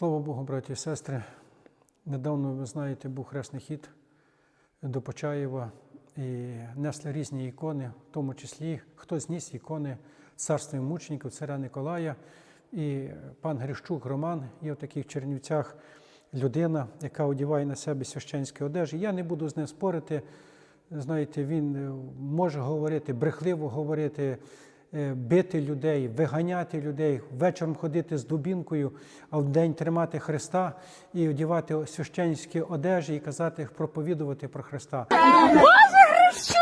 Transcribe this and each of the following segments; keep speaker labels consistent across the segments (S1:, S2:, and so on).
S1: Слава Богу, браті і сестри. Недавно, ви знаєте, був хресний хід до Почаєва і несли різні ікони, в тому числі хто зніс ікони царства мучеників, царя Николая. І пан Грищук Роман є в таких Чернівцях людина, яка одіває на себе священські одежі. Я не буду з ним спорити. Знаєте, він може говорити, брехливо говорити, бити людей, виганяти людей, вечором ходити з дубінкою, а вдень тримати Христа і одягати священські одежі і казати, проповідувати про Христа.
S2: Боже, грішу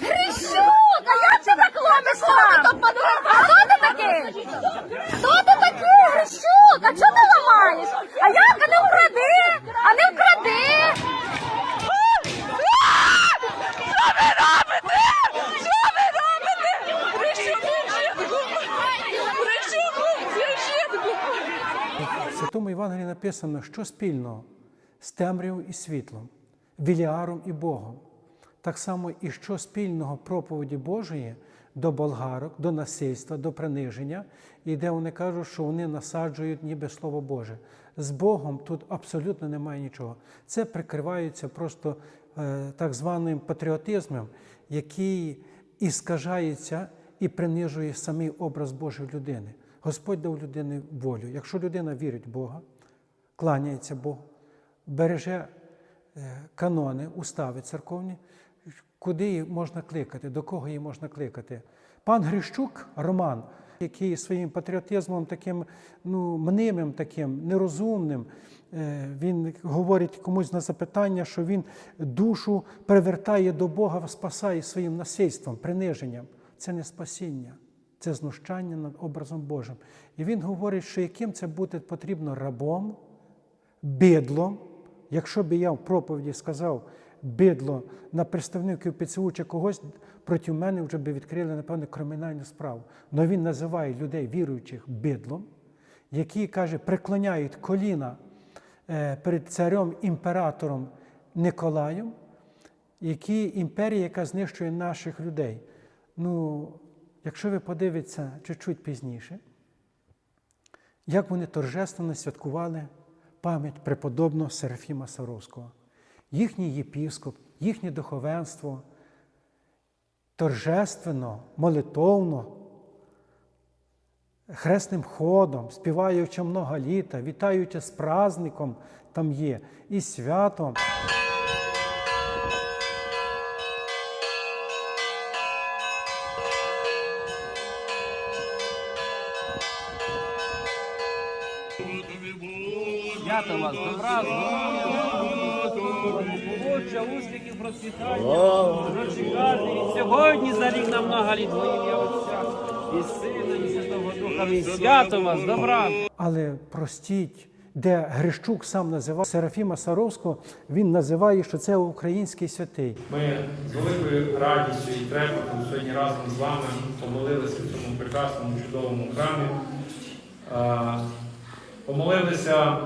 S2: грішу, А я ти так ломиш нам? А хто ти такий? Хто ти такий, Грищук? А чого ти ламаєш? А як? А не вкради! А не вкради! Що ви робите? Що ви робите? Грищук, жінку! Грищук, жінку!
S1: В Святому Євангелії написано, що спільно з темрявою і світлом, Віліаром і Богом. Так само і що спільного проповіді Божої до болгарок, до насильства, до приниження, і де вони кажуть, що вони насаджують ніби Слово Боже. З Богом тут абсолютно немає нічого. Це прикривається просто е, так званим патріотизмом, який іскажається і принижує самий образ Божої людини. Господь дав людині волю. Якщо людина вірить в Бога, кланяється Богу, береже е, канони, устави церковні, куди її можна кликати, до кого її можна кликати. Пан Грищук Роман, який своїм патріотизмом таким ну, мнимим, таким нерозумним, е, він говорить комусь на запитання, що він душу привертає до Бога, спасає своїм насильством, приниженням. Це не спасіння, це знущання над образом Божим. І він говорить, що яким це бути потрібно рабом, бидлом. Якщо б я в проповіді сказав бидло на представників ПЦУ чи когось, проти мене вже би відкрили, напевно, кримінальну справу. Але він називає людей віруючих бидлом, які, каже, преклоняють коліна е, перед царем імператором Николаєм, які імперія, яка знищує наших людей. Ну, якщо ви подивитеся чуть-чуть пізніше, як вони торжественно святкували пам'ять преподобного Серафіма Саровського. Їхній єпіскоп, їхнє духовенство торжественно, молитовно, хресним ходом, співаючи много літа, вітаючи з праздником, там є, і святом.
S3: Свято вас, добра, здоров'я, успіхів, процвітання, прочекати від сьогодні за рік на много літ во ім'я Отця і Сина, і Святого Духа. І свято вас, добра.
S1: Але простіть, де Грищук сам називав Серафіма Саровського, він називає, що це український святий.
S4: Ми з великою радістю і трепетом сьогодні разом з вами помолилися в цьому прекрасному чудовому храмі. Помолилися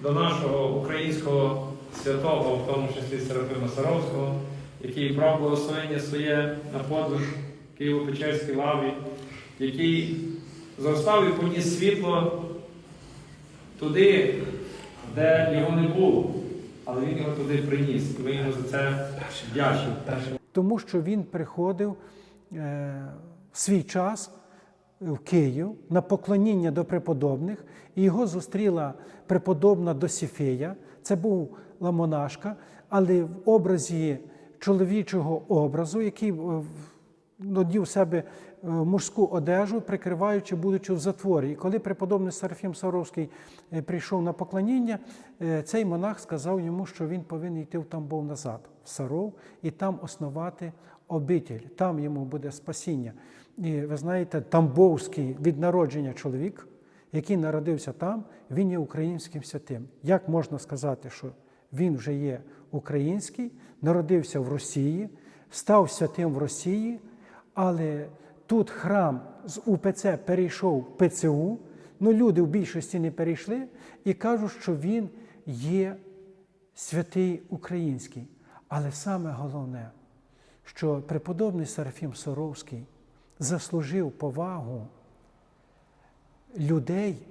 S4: до нашого українського святого, в тому числі Серафима Саровського, який брав благословення своє на подвиг Києво-Печерській лаві, який зростав і поніс світло туди, де його не було. Але він його туди приніс. І ми йому за це вдячні.
S1: Тому що він приходив е, в свій час в Київ на поклоніння до преподобних, і його зустріла преподобна Досіфея. Це була монашка, але в образі чоловічого образу, який е, надів себе е, мужську одежу, прикриваючи, будучи в затворі. І коли преподобний Серафім Саровський е, прийшов на поклоніння, цей монах сказав йому, що він повинен йти в Тамбов назад, в Саров, і там основати обитель. Там йому буде спасіння. І ви знаєте, Тамбовський від народження чоловік, який народився там, він є українським святим. Як можна сказати, що він вже є український, народився в Росії, став святим в Росії, але тут храм з УПЦ перейшов в ПЦУ, ну люди в більшості не перейшли і кажуть, що він є святий український. Але саме головне, що преподобний Серафім Соровський заслужив повагу людей,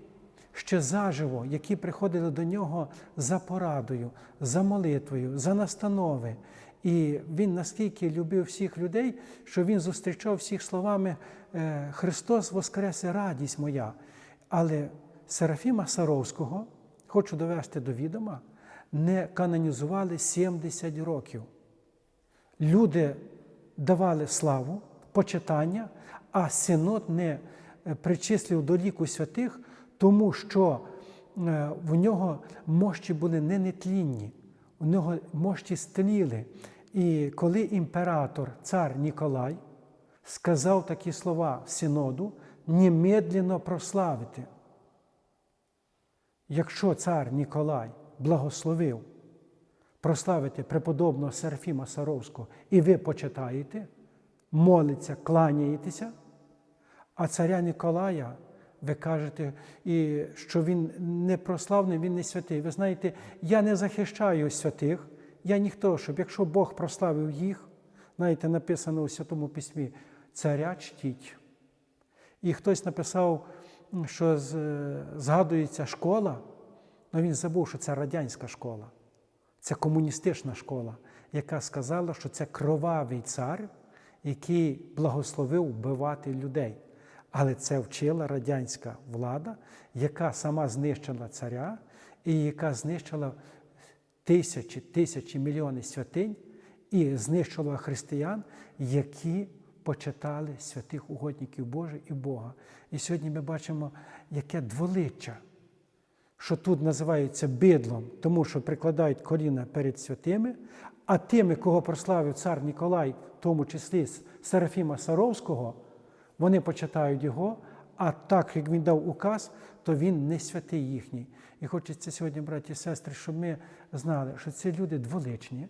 S1: ще заживо, які приходили до нього за порадою, за молитвою, за настанови. І він наскільки любив всіх людей, що він зустрічав всіх словами е, Христос Воскресе, радість моя. Але Серафіма Саровського, хочу довести до відома, не канонізували 70 років. Люди давали славу, почитання, а синод не е, причислив до ліку святих, тому що е, в нього мощі були не нетлінні, у нього мощі стліли. І коли імператор, цар Ніколай, сказав такі слова синоду, немедленно прославити. Якщо цар Ніколай благословив прославити преподобного Серафіма Саровського, і ви почитаєте, молиться, кланяєтеся, а царя Ніколая ви кажете, і що він не прославний, він не святий. Ви знаєте, я не захищаю святих, я ніхто, щоб якщо Бог прославив їх, знаєте, написано у Святому Письмі, царя чтіть. І хтось написав, що згадується школа, але він забув, що це радянська школа. Це комуністична школа, яка сказала, що це кровавий цар, який благословив вбивати людей. Але це вчила радянська влада, яка сама знищила царя і яка знищила тисячі, тисячі, мільйони святинь і знищила християн, які почитали святих угодників Божих і Бога. І сьогодні ми бачимо, яке дволиччя що тут називається бидлом, тому що прикладають коліна перед святими, а тими, кого прославив цар Ніколай, тому числі з Серафіма Саровського, вони почитають його, а так як він дав указ, то він не святий їхній. І хочеться сьогодні, браті і сестри, щоб ми знали, що ці люди дволичні.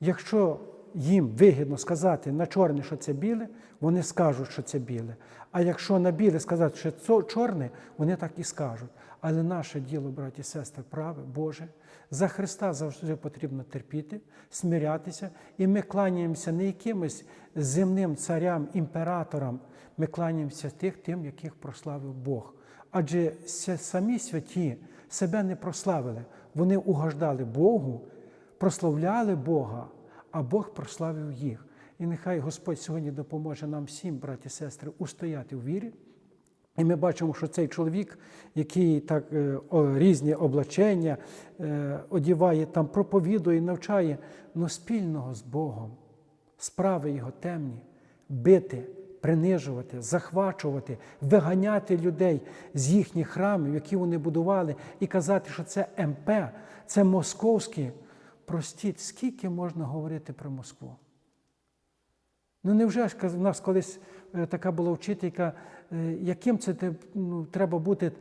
S1: Якщо їм вигідно сказати на чорне, що це біле, вони скажуть, що це біле. А якщо на біле сказати, що це чорне, вони так і скажуть. Але наше діло, браті і сестри, праве, Боже, за Христа завжди потрібно терпіти, смирятися, і ми кланяємося не якимось земним царям, імператорам, ми кланяємося тих, тим, яких прославив Бог. Адже самі святі себе не прославили, вони угождали Богу, прославляли Бога, а Бог прославив їх. І нехай Господь сьогодні допоможе нам всім, браті і сестри, устояти у вірі. І ми бачимо, що цей чоловік, який так е, різні облачення е, одіває, там проповідує, навчає, но спільного з Богом, справи його темні, бити, принижувати, захвачувати, виганяти людей з їхніх храмів, які вони будували, і казати, що це МП, це московські. Простіть, скільки можна говорити про Москву? Ну невже ж в нас колись е, така була вчителька, е, яким це ну, треба бути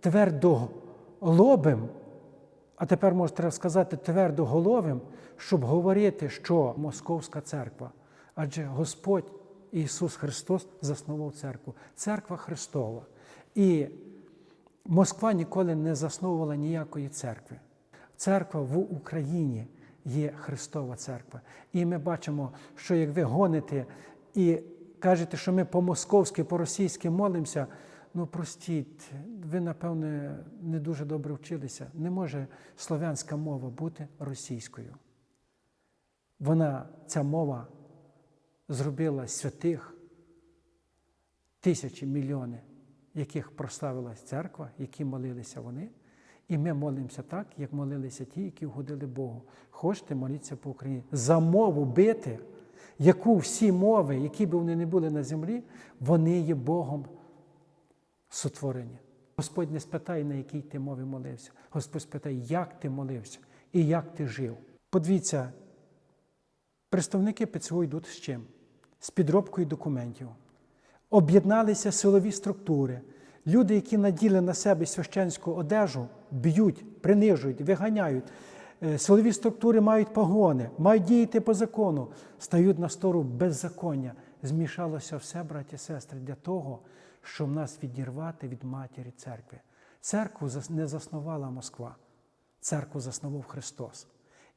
S1: твердолобим, а тепер може треба сказати твердоголовим, щоб говорити, що Московська церква. Адже Господь Ісус Христос заснував церкву. Церква Христова. І Москва ніколи не засновувала ніякої церкви. Церква в Україні є Христова церква. І ми бачимо, що як ви гоните і кажете, що ми по-московськи, по-російськи молимося, ну простіть, ви, напевне, не дуже добре вчилися. Не може слов'янська мова бути російською. Вона, ця мова, зробила святих тисячі, мільйони, яких прославилась церква, які молилися вони. І ми молимося так, як молилися ті, які вгодили Богу. Хочете моліться по Україні. За мову бити, яку всі мови, які б вони не були на землі, вони є Богом сотворені. Господь не спитає, на якій ти мові молився. Господь спитає, як ти молився і як ти жив. Подивіться, представники ПЦУ йдуть з чим? З підробкою документів. Об'єдналися силові структури. Люди, які наділи на себе священську одежу, б'ють, принижують, виганяють. Е, Силові структури мають погони, мають діяти по закону, стають на сторону беззаконня. Змішалося все, браті і сестри, для того, щоб нас відірвати від матері церкви. Церкву не заснувала Москва, церкву заснував Христос.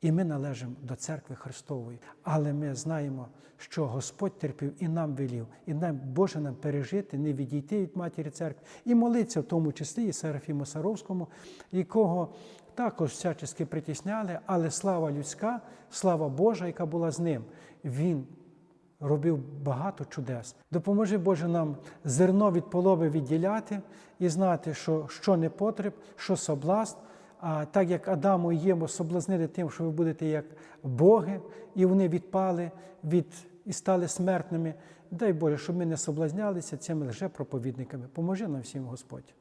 S1: І ми належимо до церкви Христової. Але ми знаємо, що Господь терпів і нам велів, і нам Боже нам пережити, не відійти від матері церкви, і молитися, в тому числі і Серафіму Саровському, якого також всячески притісняли, але слава людська, слава Божа, яка була з ним. Він робив багато чудес. Допоможи Боже нам зерно від полови відділяти і знати, що, що не потреб, що соблазн. А так як Адаму і Єму соблазнили тим, що ви будете як боги, і вони відпали від і стали смертними. Дай Боже, щоб ми не соблазнялися цими лжепроповідниками. Поможи нам всім, Господь.